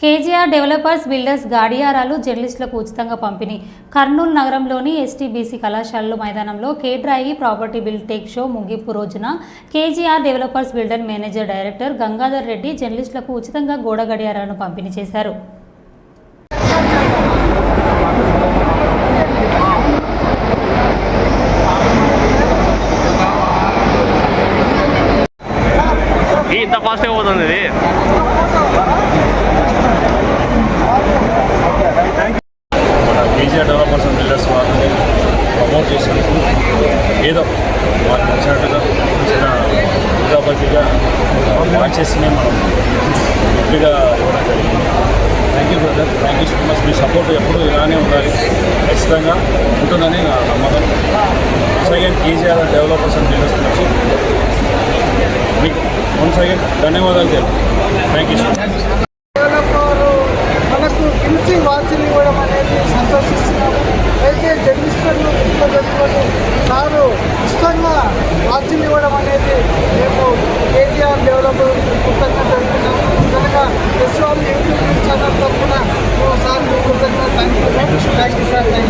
KGR developers builders గాడియారాలు జర్నలిస్టులకు ఉచితంగా పంపిణీ. కర్నూలు నగరంలోని ఎస్టీబీసీ కళాశాలలో మైదానంలో కేడ్రాయి ప్రాపర్టీ బిల్ టేక్ షో ముగింపు రోజున KGR developers builder manager director Gangadhar Reddy జర్నలిస్టులకు ఉచితంగా గోడ గడియారాలను పంపిణీ చేశారు. ఇంత ఫాస్ట్గా పోతుంది ఇది? మన డెవలపర్స్ అండ్ బిల్డర్స్ వారిని ప్రమోట్ చేసేందుకు ఏదో వారికి నచ్చినట్టుగా చిన్న ఉదాబద్దిగా వాచెస్ని మనం గిఫ్ట్గా ఇవ్వడం జరిగింది. Thank you brother thank you so much me support ఎప్పుడు ఇలానే ఉండాలి. ఖచ్చితంగా ఉంటుందని నా నమ్మకం. Second KGR developers and builders నుంచి మీకు వన్ సెకండ్ ధన్యవాదాలు తెలుపు thank you so much developer మనకు పిలిచి వాచ్లు ఇవ్వడం అనేది ఛార్జీలు ఇవ్వడం అనేది మేము కేటీఆర్ డెవలపర్ కృతజ్ఞత తెలుపుతున్నాం. కనుక ఎస్వామి యూట్యూబ్ ఛానల్ తరఫున సార్ కృతజ్ఞత thank you sir thank you